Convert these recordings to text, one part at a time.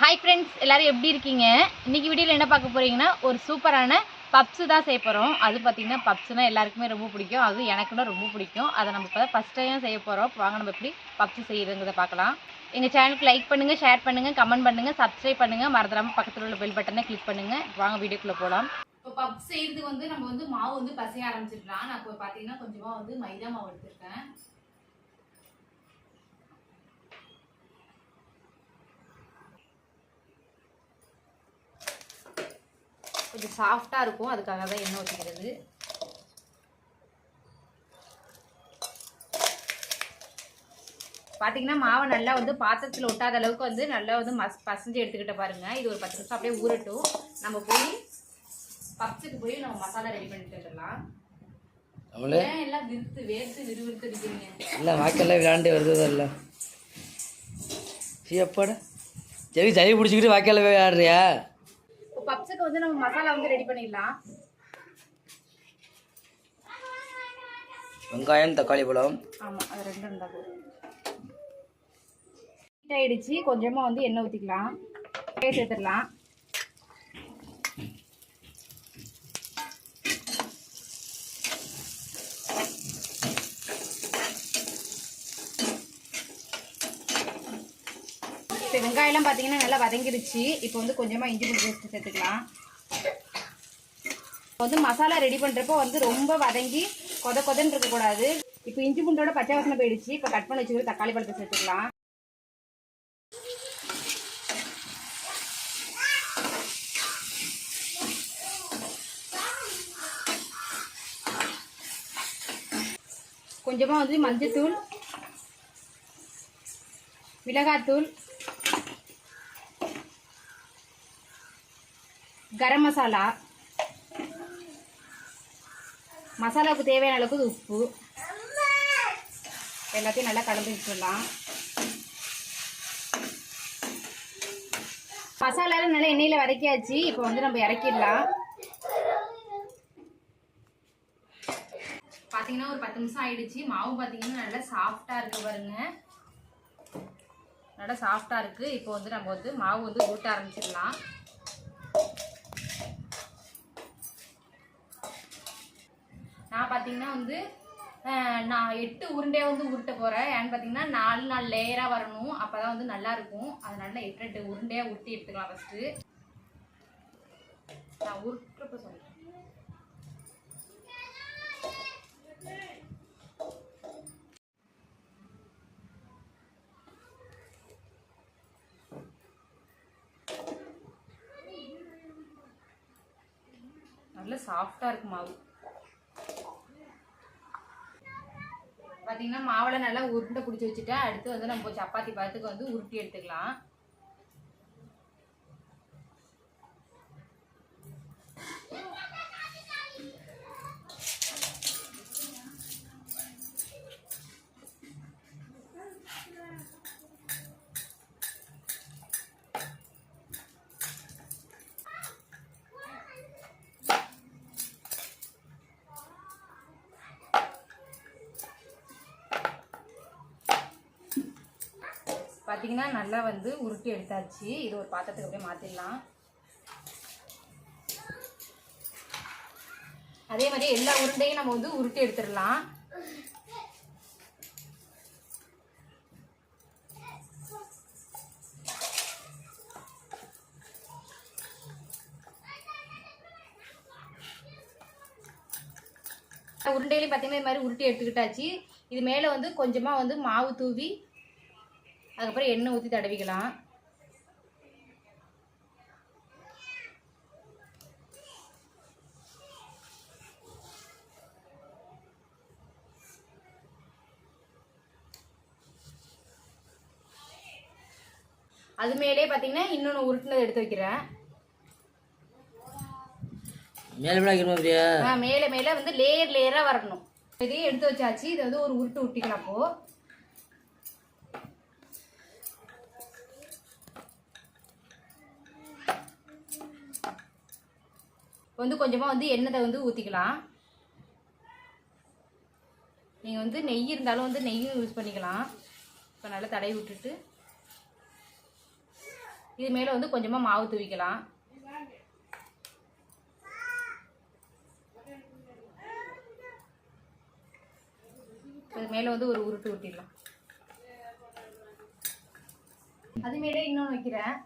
Hi friends எல்லோரும் எப்படி இருக்கீங்க? இன்னைக்கு வீடியோவில் என்ன பார்க்க போகிறீங்கன்னா ஒரு சூப்பரான பப்ஸு தான் செய்ய போகிறோம் அது பார்த்தீங்கன்னா பப்ஸுனால் எல்லாருக்குமே ரொம்ப பிடிக்கும். அது எனக்குன்னா ரொம்ப பிடிக்கும். அதை நம்ம இப்போ ஃபஸ்ட் டைம் செய்ய போகிறோம் வாங்க நம்ம எப்படி பப்ஸ் செய்யுதுங்கிறத பார்க்கலாம். எங்கள் சேனலுக்கு லைக் பண்ணுங்கள் ஷேர் பண்ணுங்கள் கமெண்ட் பண்ணுங்கள் சப்ஸ்கிரைப் பண்ணுங்கள் மறந்துடாமல் பக்கத்தில் உள்ள பெல் பட்டனை கிளிக் பண்ணுங்கள் வாங்க வீடியோக்குள்ளே போகலாம் இப்போ பப் செய்யறதுக்கு வந்து நம்ம வந்து மாவு வந்து பசைய ஆரம்பிச்சிருக்கலாம் நான் இப்போ பார்த்தீங்கன்னா கொஞ்சமாக வந்து மைதா மாவு எடுத்திருக்கேன். கொஞ்சம் சாஃப்டாக இருக்கும். அதுக்காக தான் எண்ணெய் ஊற்றிக்கிறது பார்த்தீங்கன்னா மாவை நல்லா வந்து பாத்திரத்தில் ஒட்டாத அளவுக்கு வந்து நல்லா வந்து மஸ் பசஞ்சு எடுத்துக்கிட்ட பாருங்க. இது ஒரு பத்து நிமிஷம் அப்படியே ஊறட்டும். நம்ம போய் பப்ஸுக்கு போய் நம்ம மசாலா ரெடி பண்ணிட்டு வந்துடலாம். எல்லாம் விருத்து வேர்த்து விறுவிறுத்து அடிக்கிறீங்க? இல்லை வாக்கெல்லாம் விளையாண்டு வருது இல்லை. சியப்பாட சரி சளி பிடிச்சிக்கிட்டு வாக்கெல்லாம் விளையாடுறியா? பப்ஸுக்கு வந்து நம்ம மசாலா வந்து ரெடி பண்ணிடலாம். வெங்காயம் தக்காளி பழம். ஆமாம் அது ரெண்டும் இருந்தால் போதும். ஹீட் ஆயிடுச்சு. கொஞ்சமாக வந்து எண்ணெய் ஊற்றிக்கலாம் சேர்த்துடலாம் இப்போ வெங்காயம்லாம் பார்த்தீங்கன்னா நல்லா வதங்கிடுச்சு இப்போ வந்து கொஞ்சமாக இஞ்சி பூண்டு பேஸ்ட்டு சேர்த்துக்கலாம். இப்போ வந்து மசாலா ரெடி பண்ணுறப்போ வந்து ரொம்ப வதங்கி கொத கொதன்னு இருக்கக்கூடாது. இப்போ இஞ்சி பூண்டோட பச்சை வாசனை போயிடுச்சு. இப்போ கட் பண்ணி வச்சுக்கிற தக்காளி பழத்தை சேர்த்துக்கலாம். கொஞ்சமாக வந்து மஞ்சத்தூள் மிளகாத்தூள் கரம் மசாலா. மசாலாவுக்கு தேவையான அளவுக்கு உப்பு. எல்லாத்தையும் நல்லா கலந்து வச்சிடலாம் மசாலாலாம் நல்லா எண்ணெயில் வதக்கியாச்சு. இப்போ வந்து நம்ம இறக்கிடலாம். பார்த்தீங்கன்னா ஒரு பத்து நிமிஷம் ஆயிடுச்சு. மாவு பார்த்தீங்கன்னா நல்லா சாஃப்டாக இருக்குது பாருங்க. நல்லா சாஃப்டாக இருக்குது இப்போ வந்து நம்ம வந்து மாவு வந்து ஊட்ட ஆரம்பிச்சிடலாம். நான் பார்த்தீங்கன்னா வந்து நான் எட்டு உருண்டையாக வந்து உருட்ட போகிறேன் ஏன்னு பார்த்தீங்கன்னா நாலு நாலு லேயராக வரணும். அப்போ தான் வந்து நல்லாயிருக்கும் அதனால நான் எட்டு எட்டு உருண்டையாக உருட்டி எடுத்துக்கலாம் ஃபஸ்ட்டு நான் உருட்டுறப்ப சொல்கிறேன் நல்ல சாஃப்டாக இருக்கு மாவு. பார்த்தீங்கன்னா மாவில் நல்லா உருண்டை பிடிச்சி வச்சுட்டேன். அடுத்து வந்து நம்ம சப்பாத்தி பழத்துக்கு வந்து உருட்டி எடுத்துக்கலாம். பார்த்தீங்கன்னா நல்லா வந்து உருட்டி எடுத்தாச்சு. இது ஒரு பாத்திரத்துக்கு அப்படியே மாற்றிடலாம் அதே மாதிரி எல்லா உருண்டையும் நம்ம வந்து உருட்டி எடுத்துடலாம். உருண்டையிலையும் பார்த்தீங்கன்னா இது மாதிரி உருட்டி எடுத்துக்கிட்டாச்சு. இது மேலே வந்து கொஞ்சமாக வந்து மாவு தூவி அதுக்கப்புறம் எண்ணெய் ஊற்றி தடவிக்கலாம். அது மேலே பார்த்தீங்கன்னா இன்னொன்று உருட்டுனது எடுத்து வைக்கிறேன். மேலே அப்படியா ஆ மேலே மேலே வந்து லேயர் லேயராக வரணும். இதையும் எடுத்து வச்சாச்சு. இதை வந்து ஒரு உருட்டு உருட்டிக்கலாம் அப்போ. வந்து கொஞ்சமாக வந்து எண்ணெயை வந்து ஊற்றிக்கலாம் நீங்கள் வந்து நெய் இருந்தாலும் வந்து நெய்யும் யூஸ் பண்ணிக்கலாம். இப்போ நல்லா தடவி விட்டுட்டு. இது மேலே வந்து கொஞ்சமாக மாவு தூவிக்கலாம். இது மேலே வந்து ஒரு உருட்டு ஊட்டிடலாம் அது மேலே இன்னொன்று வைக்கிறேன்.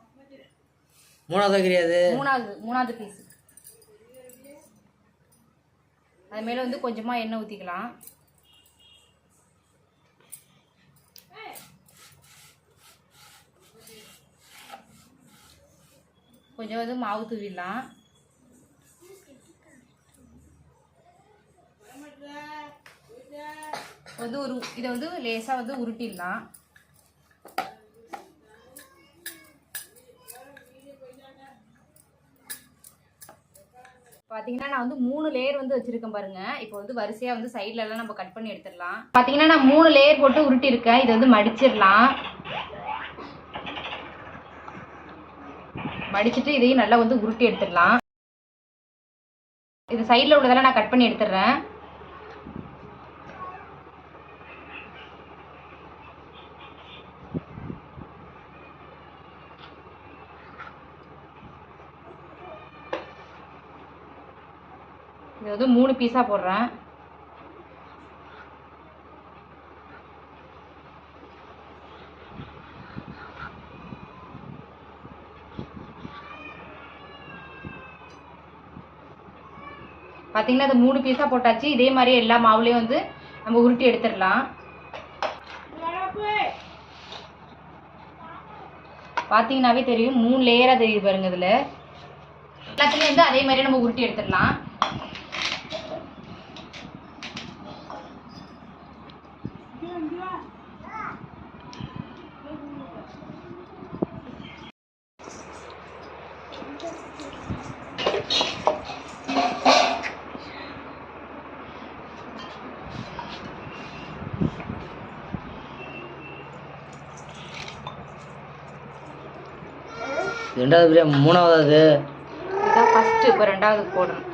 மூணாவது கிடையாது மூணாவது மூணாவது பீஸ் அது மேலே வந்து கொஞ்சமாக எண்ணெய் ஊற்றிக்கலாம் கொஞ்சம் வந்து மாவு தூவிடலாம். வந்து ஒரு இதை வந்து லேசாக வந்து உருட்டிடலாம். பாத்தீங்கன்னா நான் வந்து மூணு லேயர் வந்து வச்சிருக்கேன் பாருங்க. இப்போ வந்து வரிசையா வந்து சைடுல எல்லாம் நம்ம கட் பண்ணி எடுத்துடலாம். பாத்தீங்கன்னா நான் மூணு லேயர் போட்டு உருட்டி இருக்கேன் இதை வந்து மடிச்சிடலாம். மடிச்சிட்டு இதையும் நல்லா வந்து உருட்டி எடுத்துடலாம். இது சைடில் உள்ளதெல்லாம் நான் கட் பண்ணி எடுத்துடுறேன். இது வந்து மூணு பீஸாக போடுறேன். பார்த்தீங்கன்னா அது மூணு பீஸாக போட்டாச்சு. இதே மாதிரி எல்லா மாவுலேயும் வந்து நம்ம உருட்டி எடுத்துடலாம். பார்த்தீங்கன்னாவே தெரியும் மூணு லேயராக தெரியுது பாருங்க இதில். எல்லாத்துலேயும் வந்து அதே மாதிரி நம்ம உருட்டி எடுத்துடலாம். ரெண்டாவது பிரியாணி மூணாவது அது ஃபஸ்ட்டு இப்போ ரெண்டாவது போடணும்.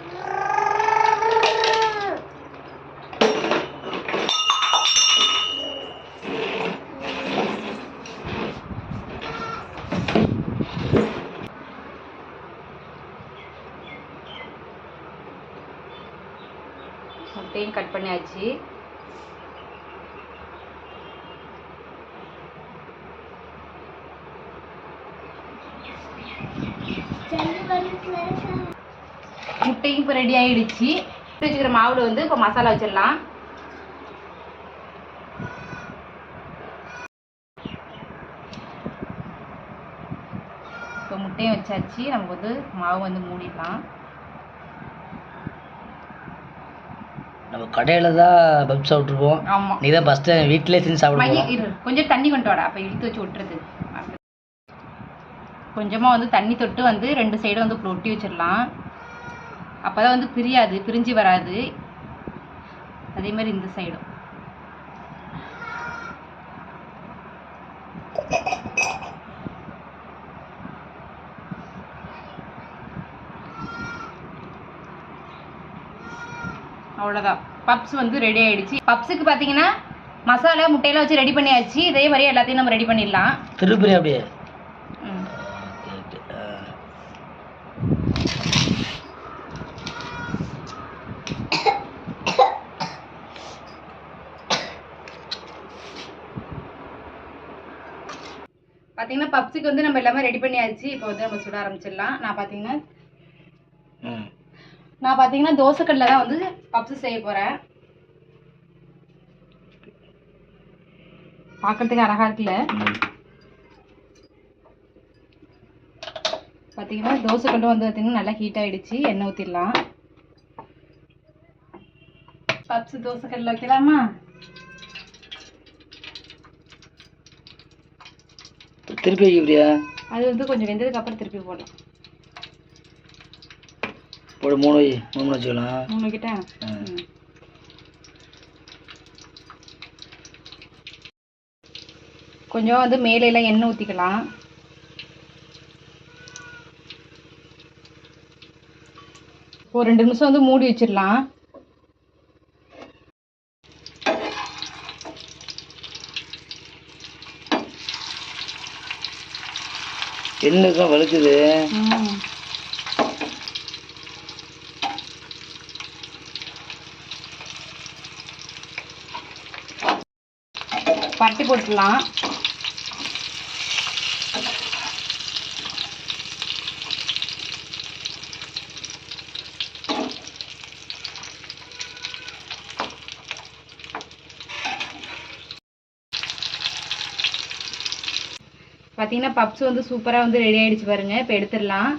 அப்படியே கட் பண்ணியாச்சு முட்டையும் இப்போ ரெடி ஆயிடுச்சு. வச்சுக்கிற மாவுல வந்து இப்போ மசாலா வச்சிடலாம். இப்போ முட்டையும் வச்சாச்சு. நமக்கு வந்து மாவு வந்து மூடிடலாம். நம்ம கடையில் தான் பப் சாப்பிட்ருப்போம் ஆமாம் நீ தான் ஃபஸ்ட்டு வீட்டிலே செஞ்சு சாப்பிட மைய போகிறோம் இரு. கொஞ்சம் தண்ணி கொண்டு வாடா. அப்போ இழுத்து வச்சு விட்டுறது. கொஞ்சமாக வந்து தண்ணி தொட்டு வந்து ரெண்டு சைடும் வந்து ஒட்டி வச்சிடலாம். அப்போ தான் வந்து பிரியாது பிரிஞ்சு வராது. அதே மாதிரி இந்த சைடும் அவ்வளோதான் பப்ஸ் வந்து ரெடி ஆயிடுச்சு. பப்ஸுக்கு பார்த்தீங்கன்னா மசாலா முட்டையெல்லாம் வச்சு ரெடி பண்ணியாச்சு. இதே மாதிரி எல்லாத்தையும் நம்ம ரெடி பண்ணிடலாம். திருப்பி அப்படியே ம். ஓகே ஓகே ஆ. பார்த்தீங்கன்னா பப்ஸுக்கு வந்து நம்ம எல்லாமே ரெடி பண்ணியாச்சு. இப்போ வந்து நம்ம சுட ஆரம்பிச்சிடலாம். நான் பார்த்தீங்கன்னா நான் பார்த்தீங்கன்னா தோசைக்கல்ல தான் வந்து பப்ஸ் செய்ய போகிறேன் பார்க்கறதுக்கு அழகா இருக்குல்ல. பார்த்தீங்கன்னா தோசைக்கல்லும் வந்து பார்த்தீங்கன்னா நல்லா ஹீட் ஆயிடுச்சு. எண்ணெய் ஊற்றிடலாம் பப்ஸ் தோசைக்கல்ல வைக்கலாமா? திருப்பி வைக்க பிரியா. அது வந்து கொஞ்சம் வெந்ததுக்கு அப்புறம் திருப்பி போடலாம். போடு மூணு வை மூணு வச்சுக்கலாம். மூணு கிட்ட. கொஞ்சம் வந்து மேலே எல்லாம் எண்ணெய் ஊற்றிக்கலாம் ஒரு ரெண்டு நிமிஷம் வந்து மூடி வச்சிடலாம். என்னக்கா வலுக்குது. பட்டி போட்டுடலாம் பார்த்தீங்கன்னா பப்ஸ் வந்து சூப்பராக வந்து ரெடி ஆயிடுச்சு பாருங்க. இப்போ எடுத்துடலாம்.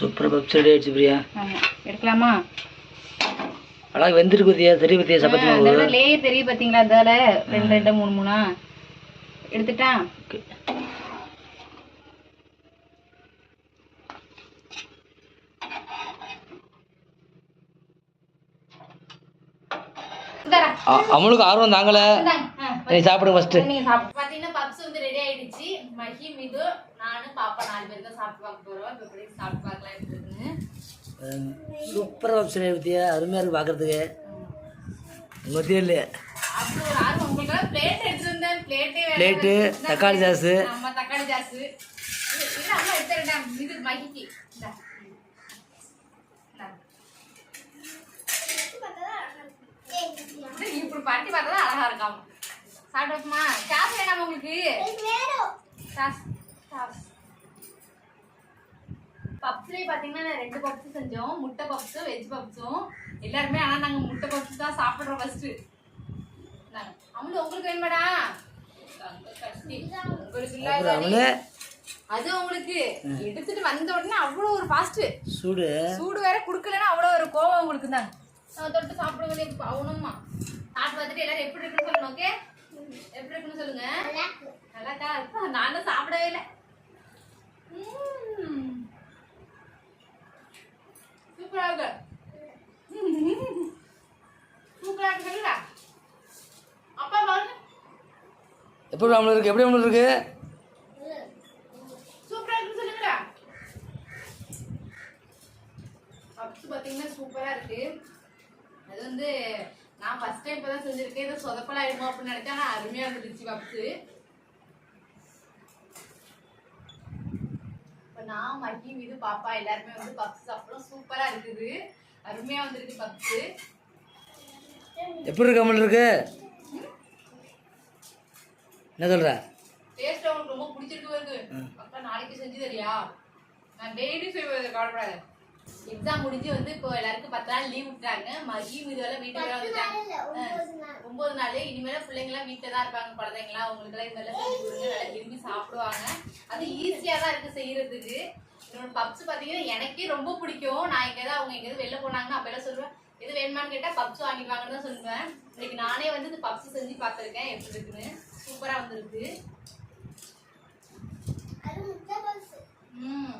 சூப்பராக பப்ஸ் ரெடி ஆயிடுச்சு பிரியா. எடுக்கலாமா? அழகாக வெந்திருக்கு பத்தியா? தெரிய பத்தியா சப்பாத்தி மாவு? லேயர் தெரியும் பார்த்தீங்களா அதால? ரெண்டு ரெண்டு மூணு மூணா. எடுத்துட்டா? ஓகே. அ- அவளுக்கு ஆர்வம் தாங்கல. நீ சாப்பிடுங்க ஃபர்ஸ்ட் நீங்க சாப்பிட்டு பாத்தீங்கன்னா பப்ஸ் வந்து ரெடி ஆயிடுச்சு. மஹி மிது நானும் பாப்பா நாலு பேர் தான் சாப்பிட்டு பார்க்க போறோம். இப்போ எப்படி சாப்பிட்டு பார்க்கலாம் இருக்குன்னு சூப்பராக பப்ஸ் பத்தியா அருமையாக இருக்கு பார்க்கறதுக்கு உங்க பத்தியா இல்லையா. பிளேட்டே பிளேட்டு தக்காளி சாஸு தக்காளி எடுத்துறேன். இது. இந்தா. இப்படி பட்டி பார்த்தா அழகா இருக்காம. சாப்பிடுமா சாஸ் வேணாமா உங்களுக்கு? Sauce sauce. பப்ஸ்லேயே பார்த்தீங்கன்னா நான் ரெண்டு பப்ஸ் செஞ்சோம். முட்டை பப்ஸும் வெஜ் பப்ஸும். எல்லாருமே ஆனால் நாங்கள் முட்டை பப்ஸ் தான் சாப்பிட்றோம் ஃபர்ஸ்ட் அம்மளு உங்களுக்கு வேணுமாடா? தங்க. உங்களுக்கு அவளே அது உங்களுக்கு. எடுத்துட்டு வந்த உடனே அவ்வளோ ஒரு ஃபாஸ்ட் சூடு. சூடு வேற குடுக்கலன்னா அவ்வளோ ஒரு கோவம் உங்களுக்கு தான் தொட்டு சாப்பிடுங்க இப்போ அவனும்மா சாப்பிட்டு பார்த்துட்டு எல்லாரும் எப்படி இருக்குன்னு சொல்லணும் ஓகே எப்படி இருக்குன்னு சொல்லுங்க? நல்லாக்கா நானும் சாப்பிடவே இல்லை. சூப்பரா இருக்கு. சூப்பரா இருக்கு அப்பா பாருங்க. எப்படி அவளுக்கு இருக்கு? எப்படி அவளுக்கு இருக்கு? சூப்பரா இருக்கு சொல்லுங்கடா. பப்ஸ் பாத்தீங்கன்னா சூப்பரா இருக்கு. அது வந்து ஃபர்ஸ்ட் டைம் இப்பதான் செஞ்சிருக்கேன். ஏதோ சொதப்பலாயிடுமோ அப்படின்னு நினைச்சேன். ஆனா அருமையா இருந்துச்சு பப்ஸ் இப்ப நான் மகி மீது பாப்பா எல்லாருமே வந்து பப்ஸ் சாப்பிடுறோம் சூப்பரா இருக்குது அருமையா வந்திருக்கு பப்ஸ் எப்படி இருக்கு அவளுக்கு இருக்கு? என்ன சொல்ற? டேஸ்ட் அவங்களுக்கு ரொம்ப பிடிச்சிருக்கு அக்கா நாளைக்கு செஞ்சு தரியா? நான் டெய்லி செய்வது கவலைப்படாத. எக்ஸாம் முடிஞ்சு வந்து இப்போ எல்லாருக்கும் பத்து நாள் லீவ் விட்டுறாங்க மகியும் இதுவெல்லாம் வீட்டுக்கு வந்துட்டாங்க. ஒன்பது நாள். இனிமேல பிள்ளைங்க எல்லாம் வீட்டுல தான் இருப்பாங்க குழந்தைங்களா அவங்களுக்கு எல்லாம் இதெல்லாம் செஞ்சு கொடுங்க. நல்லா விரும்பி சாப்பிடுவாங்க. அது ஈஸியா தான் இருக்கு செய்யறதுக்கு. என்னோட பப்ஸ் பாத்தீங்கன்னா எனக்கே ரொம்ப பிடிக்கும். நான் எங்கேயாவது அவங்க எங்கேயாவது வெளில போனாங்கன்னா அப்ப எல்லாம் சொல்லுவேன் எது வேணுமான்னு கேட்டா பப்ஸ் வாங்கிடுவாங்கன்னு தான் சொல்லுவேன். இன்னைக்கு நானே வந்து இந்த பப்ஸ் செஞ்சு பார்த்துருக்கேன். எப்படி இருக்குன்னு. சூப்பரா வந்திருக்கு. ம்.